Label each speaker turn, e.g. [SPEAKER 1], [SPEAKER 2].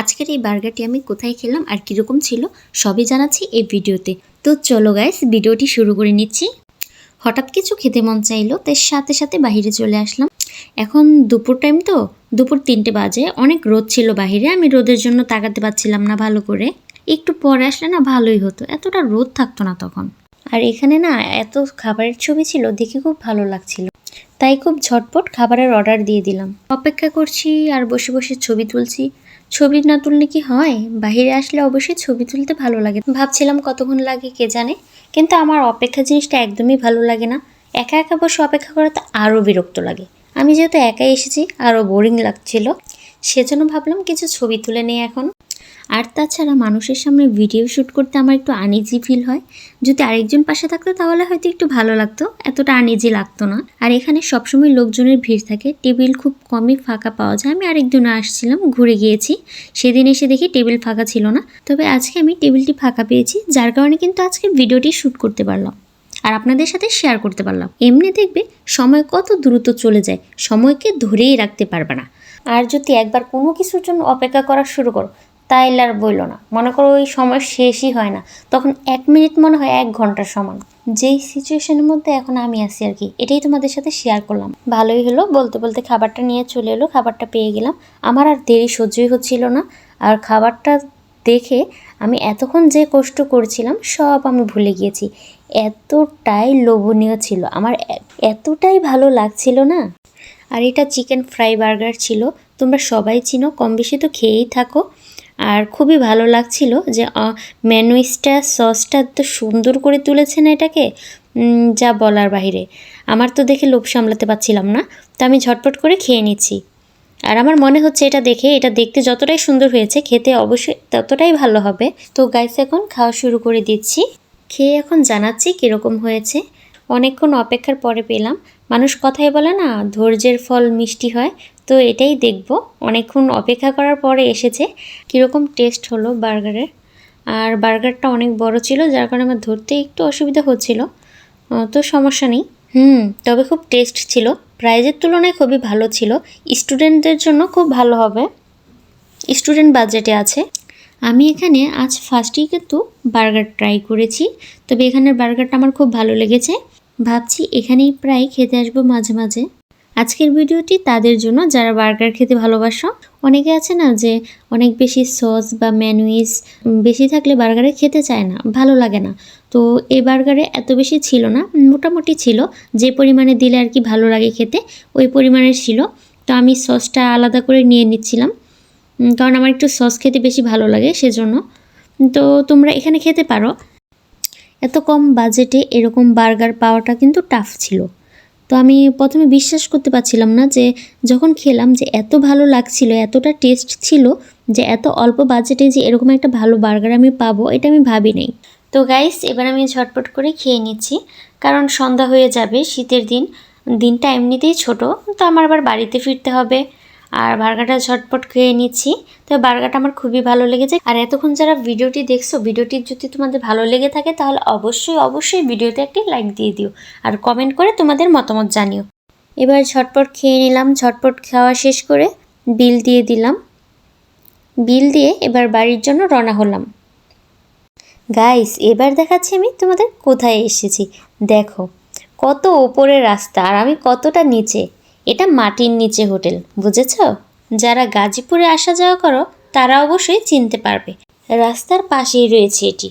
[SPEAKER 1] আজকের এই বার্গারটি আমি কোথায় খেলাম আর কীরকম ছিল, সবই জানাচ্ছি এই ভিডিওতে। তো চলো গাইস ভিডিওটি শুরু করে নিচ্ছি। হঠাৎ কিছু খেতে মন চাইলো, তাই সাথে সাথে বাইরে চলে আসলাম। এখন দুপুর টাইম তো, দুপুর তিনটে বাজে, অনেক রোদ ছিল বাইরে আমি রোদের জন্য তাকাতে পারছিলাম না ভালো করে। একটু পরে আসলে না ভালোই হতো, এতটা রোদ থাকতো না তখন। আর এখানে না এত খাবারের ছবি ছিল, দেখে খুব ভালো লাগছিল। তাই খুব ঝটপট খাবারের অর্ডার দিয়ে দিলাম। অপেক্ষা করছি আর বসে বসে ছবি তুলছি। ছবি না তুললে কি হয়? বাহিরে আসলে অবশ্যই ছবি তুলতে ভালো লাগে। ভাবছিলাম কতক্ষণ লাগে কে জানে? কিন্তু আমার অপেক্ষা জিনিসটা একদমই ভালো লাগে না। একা একা বসে অপেক্ষা করাতে আরও বিরক্ত লাগে। আমি যেহেতু একাই এসেছি, আরও বোরিং লাগছিল। সেজন্য ভাবলাম কিছু ছবি তুলে নিই এখন। আর তাছাড়া মানুষের সামনে ভিডিও শ্যুট করতে আমার একটু আনইজি ফিল হয়। যদি আরেকজন পাশে থাকতো তাহলে হয়তো একটু ভালো লাগতো। এতটা আনইজি লাগতো না। আর এখানে সবসময় লোকজনের ভিড় থাকে। টেবিল খুব কমই ফাঁকা পাওয়া যায়। আমি আরেকদিন আসছিলাম, ঘুরে গিয়েছি। সেদিন এসে দেখি টেবিল ফাঁকা ছিল না। তবে আজকে আমি টেবিলটি ফাঁকা পেয়েছি, যার কারণে কিন্তু আজকে ভিডিওটি শ্যুট করতে পারলাম। আর আপনাদের সাথে শেয়ার করতে পারলাম। এমনি দেখবে, সময় কত দ্রুত চলে যায়। সময়কে ধরেই রাখতে পারবে না। আর যদি একবার কোনো কিছুর জন্য অপেক্ষা করা শুরু করো তাইলে আর বইলো না। মনে করো ওই সময় শেষই হয় না। তখন এক মিনিট মনে হয় এক ঘণ্টার সমান। যেই সিচুয়েশনের মধ্যে এখন আমি আছি আর কি, এটাই তোমাদের সাথে শেয়ার করলাম। ভালোই হলো, বলতে বলতে খাবারটা নিয়ে চলে এলো, খাবারটা পেয়ে গেলাম। আমার আর দেরি সহ্যই হচ্ছিল না। আর খাবারটা দেখে আমি এতক্ষণ যে কষ্ট করছিলাম, সব আমি ভুলে গিয়েছি। এতটাই লোভনীয় ছিল। আমার এতটাই ভালো লাগছিল না। আর এটা চিকেন ফ্রাই বার্গার ছিল। তোমরা সবাই চিনো কম বেশি তো খেয়েই থাকো। আর খুবই ভালো লাগছিল যে ম্যানুইসটা সসটা তো সুন্দর করে তুলেছে না এটাকে যা বলার বাইরে আমার তো দেখে লোভ সামলাতে পারছিলাম না, তো আমি ঝটপট করে খেয়ে নিচ্ছি। আর আমার মনে হচ্ছে এটা দেখে, এটা দেখতে যতটাই সুন্দর হয়েছে, খেতে অবশ্যই ততটাই ভালো হবে। তো গাইস এখন খাওয়া শুরু করে দিচ্ছি। খেয়ে এখন জানাচ্ছি কীরকম হয়েছে। অনেকক্ষণ অপেক্ষার পরে পেলাম। মানুষ কথাই বলে না, ধৈর্যের ফল মিষ্টি হয়। তো এটাই দেখব। অনেকক্ষণ অপেক্ষা করার পরে এসেছে। কীরকম টেস্ট হলো বার্গারের? আর বার্গারটা অনেক বড় ছিল, যার কারণে আমার ধরতে একটু অসুবিধা হচ্ছিল। তো সমস্যা নেই। হুম, তবে খুব টেস্ট ছিল। প্রাইজের তুলনায় খুবই ভালো ছিল। স্টুডেন্টদের জন্য খুব ভালো হবে। স্টুডেন্ট বাজেটে আছে। আমি এখানে আজ ফার্স্টেই কিন্তু বার্গার ট্রাই করেছি। তবে এখানের বার্গারটা আমার খুব ভালো লেগেছে। ভাবছি এখানেই প্রায় খেতে আসব মাঝে মাঝে। আজকের ভিডিওটি তাদের জন্য, যারা বার্গার খেতে ভালোবাসো। অনেকে আছে না যে অনেক বেশি সস বা ম্যানুইস বেশি থাকলে বার্গারে খেতে চায় না, ভালো লাগে না। তো এই বার্গারে এত বেশি ছিল না, মোটামুটি ছিল, যে পরিমাণে দিলে আর কি ভালো লাগে খেতে, ওই পরিমাণের ছিল। তো আমি সসটা আলাদা করে নিয়ে নিচ্ছিলাম কারণ আমার একটু সস খেতে বেশি ভালো লাগে সেজন্য। তো তোমরা এখানে খেতে পারো। এত কম বাজেটে এরকম বার্গার পাওয়াটা কিন্তু টাফ ছিল। তো আমি প্রথমে বিশ্বাস করতে পারছিলাম না যে যখন খেলাম যে এত ভালো লাগছিল, এতটা টেস্ট ছিল যে এত অল্প বাজেটে যে এরকম একটা ভালো বার্গার আমি পাবো, এটা আমি ভাবি নাই তো গাইস এবার আমি ঝটপট করে খেয়ে নিচ্ছি। কারণ সন্ধ্যা হয়ে যাবে, শীতের দিন, দিনটা এমনিতেই ছোট, তো আমার আবার বাড়িতে ফিরতে হবে। আর বার্গারটা ঝটপট খেয়ে নিচ্ছি। তো বার্গারটা আমার খুবই ভালো লেগেছে। আর এতক্ষণ যারা ভিডিওটি দেখছ, ভিডিওটি যদি তোমাদের ভালো লেগে থাকে, তাহলে অবশ্যই অবশ্যই ভিডিওতে একটি লাইক দিয়ে দিও। আর কমেন্ট করে তোমাদের মতামত জানিও। এবার ঝটপট খেয়ে নিলাম। ঝটপট খাওয়া শেষ করে বিল দিয়ে দিলাম। বিল দিয়ে এবার বাড়ির জন্য রওনা হলাম। গাইস, এবার দেখাচ্ছি আমি তোমাদের কোথায় এসেছি। দেখো, কত ওপরে রাস্তা আর আমি কতটা নিচে। এটা মাটির নিচে হোটেল, বুঝেছ? যারা গাজীপুরে আসা যাওয়া করো, তারা অবশ্যই চিনতে পারবে। রাস্তার পাশেই রয়েছে এটি।